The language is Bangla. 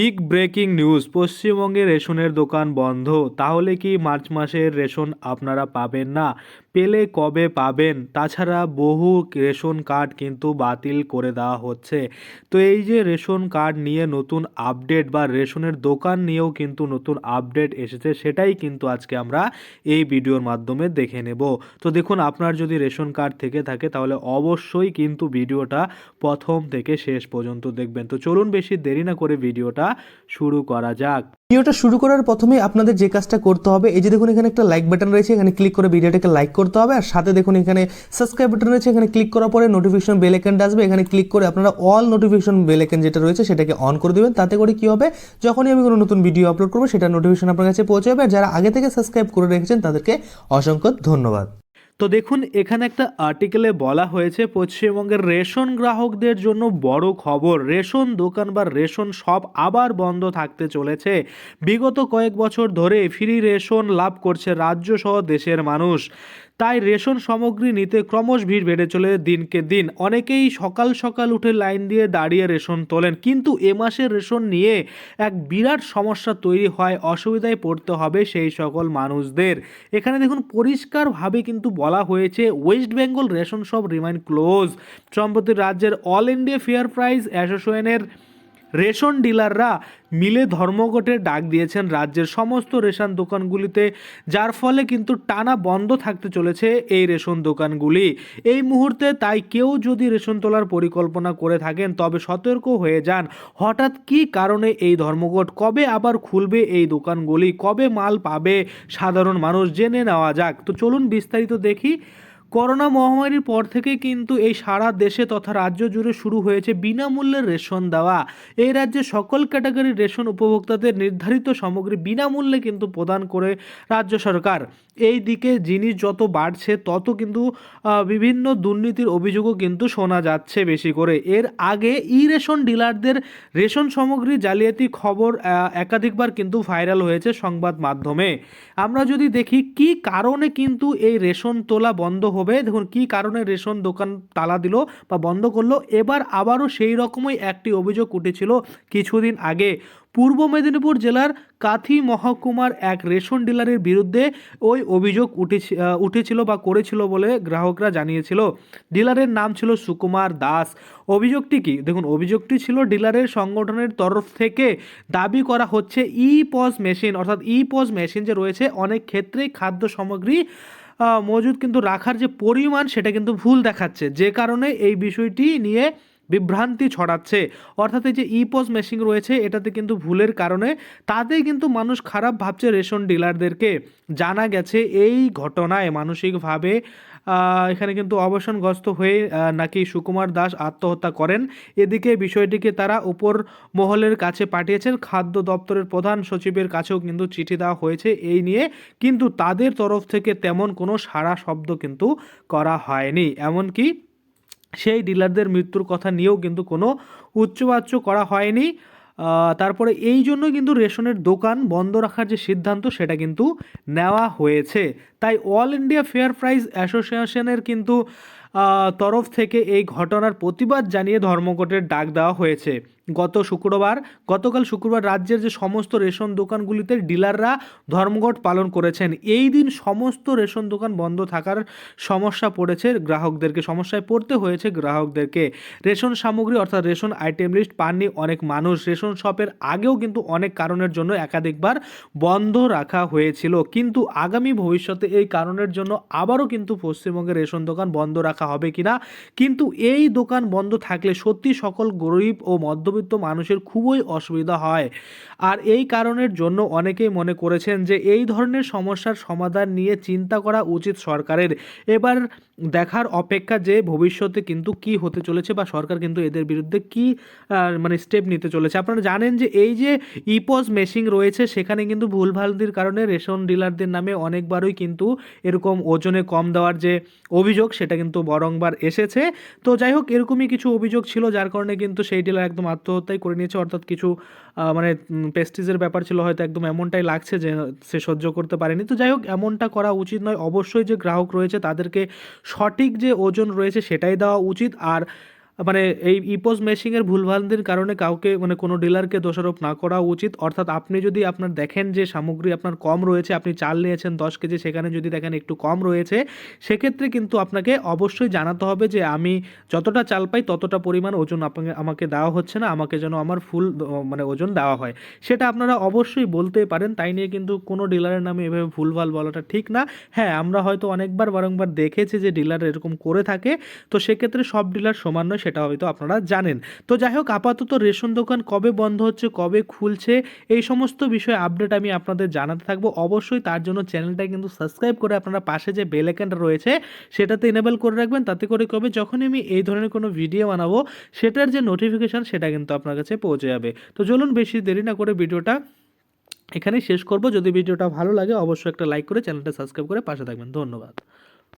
বিগ ব্রেকিং নিউজ, পশ্চিমবঙ্গে রেশনের দোকান বন্ধ, তাহলে কি মার্চ মাসের রেশন আপনারা পাবেন না? পেলে কবে পাবেন? তাছাড়া বহু রেশন কার্ড কিন্তু বাতিল করে দেওয়া হচ্ছে। তো এই যে রেশন কার্ড নিয়ে নতুন আপডেট বা রেশনের দোকান নিয়েও কিন্তু নতুন আপডেট এসেছে, সেটাই কিন্তু আজকে আমরা এই ভিডিওর মাধ্যমে দেখে নেব। তো দেখুন, আপনার যদি রেশন কার্ড থেকে থাকে, তাহলে অবশ্যই কিন্তু ভিডিওটা প্রথম থেকে শেষ পর্যন্ত দেখবেন। তো চলুন বেশি দেরি না করে ভিডিওটা শুরু করা যাক। ভিডিওটা শুরু করার প্রথমে আপনাদের যে কাজটা করতে হবে, এই যে দেখুন, এখানে একটা লাইক বাটন রয়েছে, এখানে ক্লিক করে ভিডিওটাকে লাইক করতে হবে। আর সাথে দেখুন এখানে সাবস্ক্রাইব বাটন রয়েছে। এখানে ক্লিক করার পরে নোটিফিকেশন বেল আইকনটা আসবে। এখানে ক্লিক করে আপনারা অল নোটিফিকেশন বেল আইকন যেটা রয়েছে সেটাকে অন করে দেবেন। তাতে করে কি হবে? যখনই আমি কোনো নতুন ভিডিও আপলোড করব, সেটা নোটিফিকেশন আপনার কাছে পৌঁছে যাবে। আর যারা আগে থেকে সাবস্ক্রাইব করে রেখেছেন, তাদেরকে অসংখ্য ধন্যবাদ। তো দেখুন, এখানে একটা আর্টিকেলে বলা হয়েছে, পশ্চিমবঙ্গের রেশন গ্রাহকদের জন্য বড় খবর। রেশন দোকান বা রেশন শপ আবার বন্ধ থাকতে চলেছে। বিগত কয়েক বছর ধরে ফ্রি রেশন লাভ করছে রাজ্য সহ দেশের মানুষ। তাই রেশন সামগ্রী নিতে ক্রমশ ভিড় বেড়ে চলে দিনকে দিন। অনেকেই সকাল সকাল উঠে লাইন দিয়ে দাঁড়িয়ে রেশন তোলেন। কিন্তু এ মাসের রেশন নিয়ে এক বিরাট সমস্যা তৈরি হয়, অসুবিধায় পড়তে হবে সেই সকল মানুষদের। এখানে দেখুন, পরিষ্কারভাবে কিন্তু বলা হয়েছে, ওয়েস্ট বেঙ্গল রেশন সব রিমাইন ক্লোজ। সম্প্রতি রাজ্যের অল ইন্ডিয়া ফেয়ার প্রাইস অ্যাসোসিয়েশনের রেশন ডিলাররা মিলে ধর্মঘটের ডাক দিয়েছেন রাজ্যের সমস্ত রেশন দোকানগুলিতে, যার ফলে কিন্তু টানা বন্ধ থাকতে চলেছে এই রেশন দোকানগুলি। এই মুহূর্তে তাই কেউ যদি রেশন তোলার পরিকল্পনা করে থাকেন, তবে সতর্ক হয়ে যান। হঠাৎ কী কারণে এই ধর্মঘট? কবে আবার খুলবে এই দোকানগুলি? কবে মাল পাবে? সাধারণ মানুষ জেনে নেওয়া যাক। তো চলুন বিস্তারিত দেখি। করোনা মহামারীর পর থেকে কিন্তু এই সারা দেশে তথা রাজ্য জুড়ে শুরু হয়েছে বিনামূল্যে রেশন দেওয়া। এই রাজ্যে সকল ক্যাটাগরির রেশন উপভোক্তাদের নির্ধারিত সামগ্রী বিনামূল্যে কিন্তু প্রদান করে রাজ্য সরকার। এই দিকে জিনিস যত বাড়ছে, তত কিন্তু বিভিন্ন দুর্নীতির অভিযোগও কিন্তু শোনা যাচ্ছে বেশি করে। এর আগে ই রেশন ডিলারদের রেশন সামগ্রী জালিয়াতি খবর একাধিকবার কিন্তু ভাইরাল হয়েছে সংবাদ মাধ্যমে। আমরা যদি দেখি কি কারণে কিন্তু এই রেশন তোলা বন্ধ হবে। দেখুন, কি কারণে রেশন দোকান তালা দিল বা বন্ধ করল? এবার আবারও সেই রকমই একটি অভিযোগ উঠেছিল কিছুদিন আগে। পূর্ব মেদিনীপুর জেলার কাথি মহকুমার এক রেশন ডিলারের বিরুদ্ধে ওই অভিযোগ উঠে উঠেছিল বা করেছিল বলে গ্রাহকরা জানিয়েছিল। ডিলারের নাম ছিল সুকুমার দাস। অভিযোগটি কি? দেখুন, অভিযোগটি ছিল ডিলারের সংগঠনের তরফ থেকে দাবি করা হচ্ছে ই পজ মেশিন, অর্থাৎ ই পজ মেশিন যে রয়েছে, অনেক ক্ষেত্রেই খাদ্য সামগ্রী মজুদ কিন্তু রাখার যে পরিমাণ সেটা কিন্তু ভুল দেখাচ্ছে। যে কারণে এই বিষয়টি নিয়ে বিভ্রান্তি ছড়াচ্ছে। অর্থাৎ এই যে ইপোস মেশিন রয়েছে, এটাতে কিন্তু ভুলের কারণে তাতেই কিন্তু মানুষ খারাপ ভাবছে রেশন ডিলারদেরকে। জানা গেছে এই ঘটনায় মানসিকভাবে এখানে কিন্তু অবসানগ্রস্ত হয়ে নাকি সুকুমার দাস আত্মহত্যা করেন। এদিকে বিষয়টিকে তারা উপর মহলের কাছে পাঠিয়েছেন। খাদ্য দপ্তরের প্রধান সচিবের কাছেও কিন্তু চিঠি দেওয়া হয়েছে এই নিয়ে। কিন্তু তাদের তরফ থেকে তেমন কোনো সারা শব্দ কিন্তু করা হয়নি। এমনকি সেই ডিলারদের মৃত্যুর কথা নিয়েও কিন্তু কোনো উচ্চবাচ্য করা হয়নি। তারপরে এই জন্য কিন্তু রেশনের দোকান বন্ধ রাখার যে সিদ্ধান্ত সেটা কিন্তু নেওয়া হয়েছে। তাই অল ইন্ডিয়া ফেয়ার প্রাইস অ্যাসোসিয়েশনের কিন্তু তরফ থেকে এই ঘটনার প্রতিবাদ জানিয়ে ধর্মঘটের ডাক দেওয়া হয়েছে। গত শুক্রবার, গতকাল শুক্রবার রাজ্যের যে সমস্ত রেশন দোকানগুলিতে ডিলাররা ধর্মঘট পালন করেছেন, এই দিন সমস্ত রেশন দোকান বন্ধ থাকার সমস্যা পড়েছে গ্রাহকদেরকে, সমস্যায় পড়তে হয়েছে গ্রাহকদেরকে। রেশন সামগ্রী অর্থাৎ রেশন আইটেম লিস্ট পাননি অনেক মানুষ, রেশন শপের আগেও কিন্তু অনেক কারণের জন্য একাধিকবার বন্ধ রাখা হয়েছিল। কিন্তু আগামী ভবিষ্যতে এই কারণের জন্য আবারও কিন্তু পশ্চিমবঙ্গের রেশন দোকান বন্ধ রাখা হবে কিনা? কিন্তু এই দোকান বন্ধ থাকলে সত্যি সকল গরিব ও মধ্যবিত্ত মানুষের খুবই অসুবিধা হয়। আর এই কারণের জন্য অনেকেই মনে করেছেন যে এই ধরনের সমস্যার সমাধান নিয়ে চিন্তা করা উচিত সরকারের। এবার দেখার অপেক্ষা যে ভবিষ্যতে কিন্তু কি হতে চলেছে বা সরকার কিন্তু এদের বিরুদ্ধে কি মানে স্টেপ নিতে চলেছে। আপনারা জানেন যে এই যে ইপস মেশিং রয়েছে, সেখানে কিন্তু ভুলভালদির কারণে রেশন ডিলারদের নামে অনেকবারই কিন্তু এরকম ওজনে কম দেওয়ার যে অভিযোগ, সেটা কিন্তু বরংবার এসেছে। তো যাই হোক, এরকমই কিছু অভিযোগ ছিল, যার কারণে কিন্তু সেই ডিলার একদম আত্মহত্যাই করে নিয়েছে, অর্থাৎ কিছু মানে পেস্টিজের ব্যাপার ছিল, হয়তো একদম এমনটাই লাগছে যে, সে সহ্য করতে পারেনি। তো যাই হোক, এমনটা করা উচিত নয়। অবশ্যই যে গ্রাহক রয়েছে, তাদেরকে সঠিক যে ওজন রয়েছে, সেটাই দেওয়া উচিত। আর মানে এই ইপোজ মেশিংয়ের ভুলভ্রান্তির কারণে কাউকে মানে কোনো ডিলারকে দোষারোপ না করা উচিত। অর্থাৎ আপনি যদি আপনার দেখেন যে সামগ্রী আপনার কম রয়েছে, আপনি চাল নিয়েছেন দশ কেজি, সেখানে যদি দেখেন একটু কম রয়েছে, সেক্ষেত্রে কিন্তু আপনাকে অবশ্যই জানাতে হবে যে আমি যতটা চাল পাই ততটা পরিমাণ ওজন আপনাকে, আমাকে দেওয়া হচ্ছে না, আমাকে যেন আমার ফুল মানে ওজন দেওয়া হয়। সেটা আপনারা অবশ্যই বলতে পারেন, তাই নিয়ে কিন্তু কোনো ডিলারের নামে এভাবে ভুলভাল বলাটা ঠিক না। হ্যাঁ আমরা হয়তো অনেকবার বারংবার দেখেছি যে ডিলার এরকম করে থাকে, তো সেক্ষেত্রে সব ডিলার সমান নয় সেটা হয়তো আপনারা জানেন। তো যাই হোক আপাতত রেশন দোকান কবে বন্ধ হচ্ছে, কবে খুলছে, এই সমস্ত বিষয়ে আপডেট আমি আপনাদের জানাতে থাকব। অবশ্যই তার জন্য চ্যানেলটা কিন্তু সাবস্ক্রাইব করে আপনারা পাশে যে বেল আইকনটা রয়েছে, সেটাতে এনেবল করে রাখবেন। তাতে করে কবে যখনই আমি এই ধরনের কোনো ভিডিও বানাবো, সেটার যে নোটিফিকেশান সেটা কিন্তু আপনার কাছে পৌঁছে যাবে। তো চলুন, বেশি দেরি না করে ভিডিওটা এখানেই শেষ করব। যদি ভিডিওটা ভালো লাগে, অবশ্যই একটা লাইক করে চ্যানেলটা সাবস্ক্রাইব করে পাশে থাকবেন। ধন্যবাদ।